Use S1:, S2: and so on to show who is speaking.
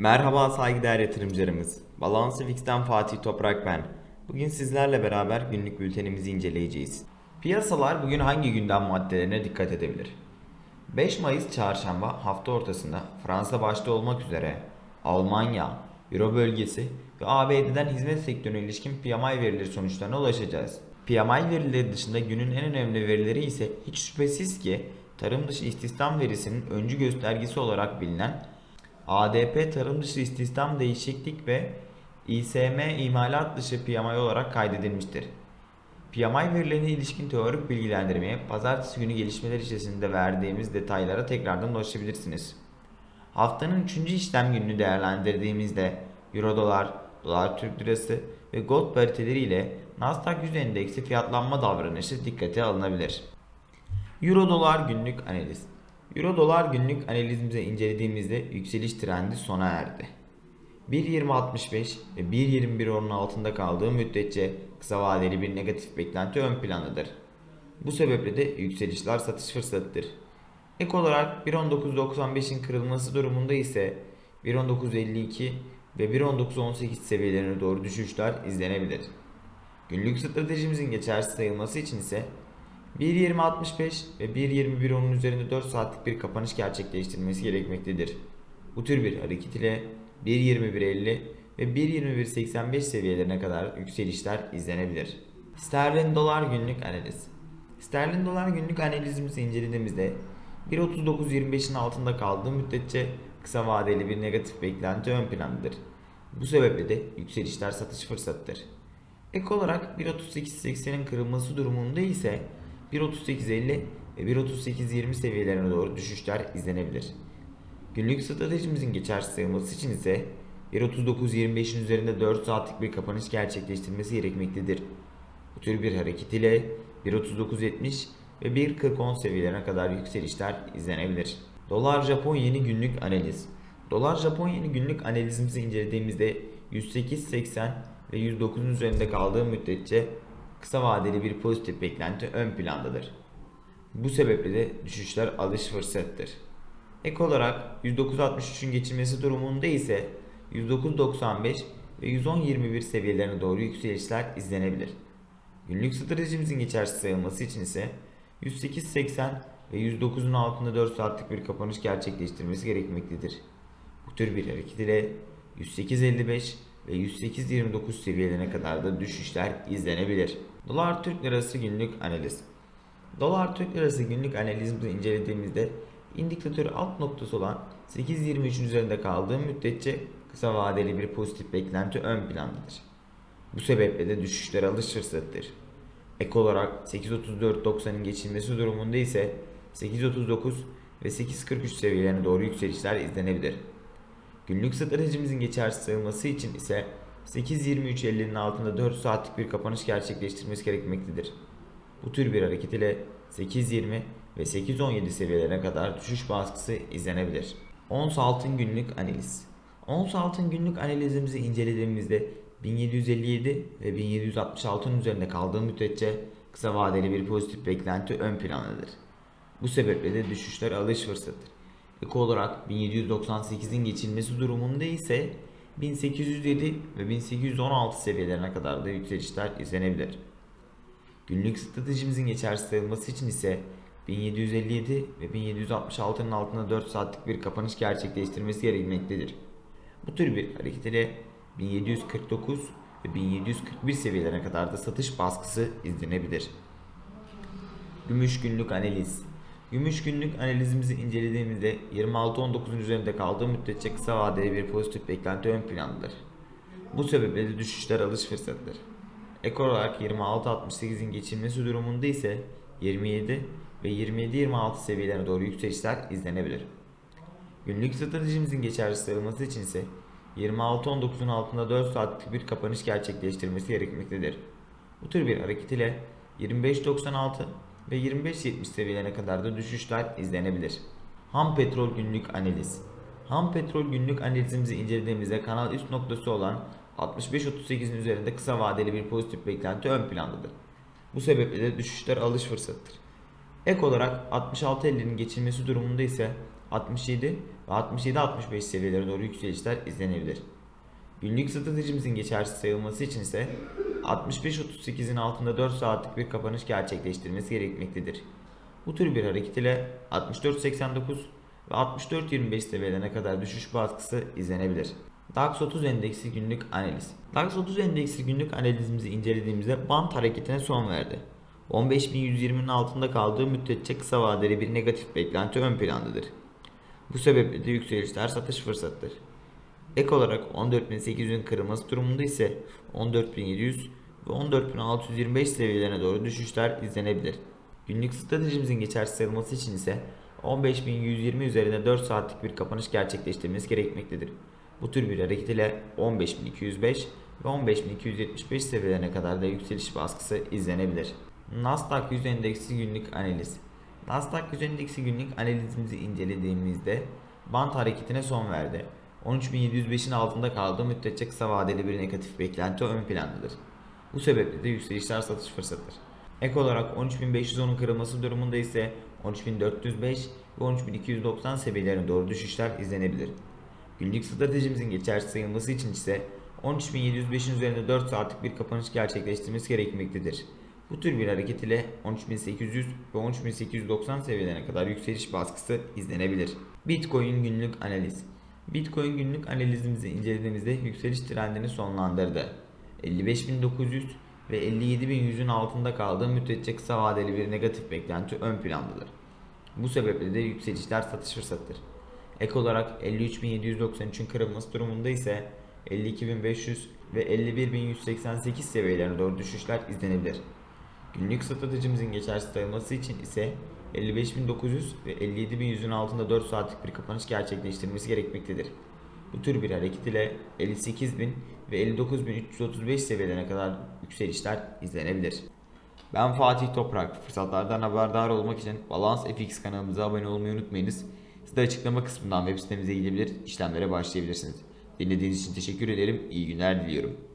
S1: Merhaba saygıdeğer yatırımcılarımız. Balansı Fix'ten Fatih Toprak ben. Bugün sizlerle beraber günlük bültenimizi inceleyeceğiz. Piyasalar bugün hangi gündem maddelerine dikkat edebilir? 5 Mayıs çarşamba hafta ortasında Fransa başta olmak üzere Almanya, Euro bölgesi ve ABD'den hizmet sektörüne ilişkin PMI verileri sonuçlarına ulaşacağız. PMI verileri dışında günün en önemli verileri ise hiç şüphesiz ki tarım dışı istihdam verisinin öncü göstergesi olarak bilinen ADP tarım dışı istihdam değişiklik ve İSM imalat dışı PMI olarak kaydedilmiştir. PMI verilerine ilişkin teorik bilgilendirmeye pazartesi günü gelişmeler içerisinde verdiğimiz detaylara tekrardan ulaşabilirsiniz. Haftanın 3. işlem gününü değerlendirdiğimizde Euro dolar, dolar Türk lirası ve gold pariteleri ile Nasdaq 100 endeksi fiyatlanma davranışı dikkate alınabilir. Euro dolar günlük analiz. Euro dolar günlük analizimize incelediğimizde yükseliş trendi sona erdi. 1.20.65 ve 1.21 oranın altında kaldığı müddetçe kısa vadeli bir negatif beklenti ön plandadır. Bu sebeple de yükselişler satış fırsatıdır. Ek olarak 1.19.95'in kırılması durumunda ise 1.19.52 ve 1.19.18 seviyelerine doğru düşüşler izlenebilir. Günlük stratejimizin geçersiz sayılması için ise 1.20.65 ve 1.21.10'un üzerinde 4 saatlik bir kapanış gerçekleştirmesi gerekmektedir. Bu tür bir hareket ile 1.21.50 ve 1.21.85 seviyelerine kadar yükselişler izlenebilir. Sterlin dolar günlük analiz. Sterlin dolar günlük analizimizi incelediğimizde 1.39.25'in altında kaldığı müddetçe kısa vadeli bir negatif beklenti ön plandadır. Bu sebeple de yükselişler satış fırsatıdır. Ek olarak 1.38.80'in kırılması durumunda ise 1.38.50 ve 1.38.20 seviyelerine doğru düşüşler izlenebilir. Günlük stratejimizin geçersiz sayılması için ise 1.39.25'in üzerinde 4 saatlik bir kapanış gerçekleştirmesi gerekmektedir. Bu tür bir hareket ile 1.39.70 ve 1.40.10 seviyelerine kadar yükselişler izlenebilir. Dolar Japon yeni günlük analiz. Dolar Japon yeni günlük analizimizi incelediğimizde 108.80 ve 109'un üzerinde kaldığı müddetçe kısa vadeli bir pozitif beklenti ön plandadır. Bu sebeple de düşüşler alış fırsatıdır. Ek olarak 109.63'ün geçilmesi durumunda ise 109.95 ve 110.21 seviyelerine doğru yükselişler izlenebilir. Günlük stratejimizin geçersiz sayılması için ise 108.80 ve 109'un altında 4 saatlik bir kapanış gerçekleştirmesi gerekmektedir. Bu tür bir hareket ile 108.55 ve 108.29 seviyelerine kadar da düşüşler izlenebilir. Dolar Türk Lirası günlük analiz. Dolar Türk Lirası günlük analizimizi incelediğimizde indikatör alt noktası olan 8.23'ün üzerinde kaldığı müddetçe kısa vadeli bir pozitif beklenti ön plandadır. Bu sebeple de düşüşler alış fırsatıdır. Ek olarak 8.34.90'ın geçilmesi durumunda ise 8.39 ve 8.43 seviyelerine doğru yükselişler izlenebilir. Günlük stratejimizin geçersiz sayılması için ise 8.23.50'nin altında 4 saatlik bir kapanış gerçekleştirmesi gerekmektedir. Bu tür bir hareket ile 8.20 ve 8.17 seviyelerine kadar düşüş baskısı izlenebilir. Ons altın günlük analiz. Ons altın günlük analizimizi incelediğimizde 1757 ve 1766'ın üzerinde kaldığı müddetçe kısa vadeli bir pozitif beklenti ön plandadır. Bu sebeple de düşüşler alış fırsatıdır. Ek olarak 1798'in geçilmesi durumunda ise 1807 ve 1816 seviyelerine kadar da yükselişler izlenebilir. Günlük stratejimizin geçersiz sayılması için ise 1757 ve 1766'nın altında 4 saatlik bir kapanış gerçekleştirmesi gerekmektedir. Bu tür bir hareket ile 1749 ve 1741 seviyelerine kadar da satış baskısı izlenebilir. Gümüş günlük analiz. Gümüş günlük analizimizi incelediğimizde 26.19'un üzerinde kaldığı müddetçe kısa vadeli bir pozitif beklenti ön plandadır. Bu sebeple de düşüşler alış fırsatıdır. Ek olarak 26.68'in geçilmesi durumunda ise 27 ve 27-26 seviyelerine doğru yükselişler izlenebilir. Günlük stratejimizin geçersiz sayılması için ise 26.19'un altında 4 saatlik bir kapanış gerçekleştirmesi gerekmektedir. Bu tür bir hareket ile 25.96 ve 25.70 seviyelerine kadar da düşüşler izlenebilir. Ham petrol günlük analiz. Ham petrol günlük analizimizi incelediğimizde kanal üst noktası olan 65.38'in üzerinde kısa vadeli bir pozitif beklenti ön plandadır. Bu sebeple de düşüşler alış fırsatıdır. Ek olarak 66.50'nin geçilmesi durumunda ise 67 ve 67-65 seviyelere doğru yükselişler izlenebilir. Günlük stratejimizin geçersiz sayılması için ise 65-38'in altında 4 saatlik bir kapanış gerçekleştirmesi gerekmektedir. Bu tür bir hareket ile 64.89 ve 64.25 seviyelerine kadar düşüş baskısı izlenebilir. DAX 30 endeksi günlük analiz. DAX 30 endeksi günlük analizimizi incelediğimizde bant hareketine son verdi. 15.120'nin altında kaldığı müddetçe kısa vadeli bir negatif beklenti ön plandadır. Bu sebeple de yükselişler satış fırsatıdır. Ek olarak 14.800'ün kırılması durumunda ise 14.700 ve 14.625 seviyelerine doğru düşüşler izlenebilir. Günlük stratejimizin geçersiz sayılması için ise 15.120 üzerinde 4 saatlik bir kapanış gerçekleştirmesi gerekmektedir. Bu tür bir hareket ile 15.205 ve 15.275 seviyelerine kadar da yükseliş baskısı izlenebilir. Nasdaq 100 endeksi günlük analiz. Nasdaq 100 endeksi günlük analizimizi incelediğimizde bant hareketine son verdi. 13.705'in altında kaldığı müddetçe kısa vadeli bir negatif beklenti ön plandadır. Bu sebeple de yükselişler satış fırsatıdır. Ek olarak 13.510'un kırılması durumunda ise 13.405 ve 13.290 seviyelerine doğru düşüşler izlenebilir. Günlük stratejimizin geçersiz sayılması için ise 13.705'in üzerinde 4 saatlik bir kapanış gerçekleştirmesi gerekmektedir. Bu tür bir hareket ile 13.800 ve 13.890 seviyelerine kadar yükseliş baskısı izlenebilir. Bitcoin günlük analiz Bitcoin günlük analizimizi incelediğimizde yükseliş trendini sonlandırdı. 55.900 ve 57.100'ün altında kaldığı müddetçe kısa vadeli bir negatif beklenti ön plandadır. Bu sebeple de yükselişler satış fırsatıdır. Ek olarak 53.793'ün kırılması durumunda ise 52.500 ve 51.188 seviyelerine doğru düşüşler izlenebilir. Günlük stratejimizin geçersiz sayılması için ise 55.900 ve 57.100'ün altında 4 saatlik bir kapanış gerçekleştirmesi gerekmektedir. Bu tür bir hareket ile 58.000 ve 59.335 seviyelerine kadar yükselişler izlenebilir. Ben Fatih Toprak. Fırsatlardan haberdar olmak için Balans FX kanalımıza abone olmayı unutmayınız. Siz de açıklama kısmından web sitemize gidebilir, işlemlere başlayabilirsiniz. Dinlediğiniz için teşekkür ederim. İyi günler diliyorum.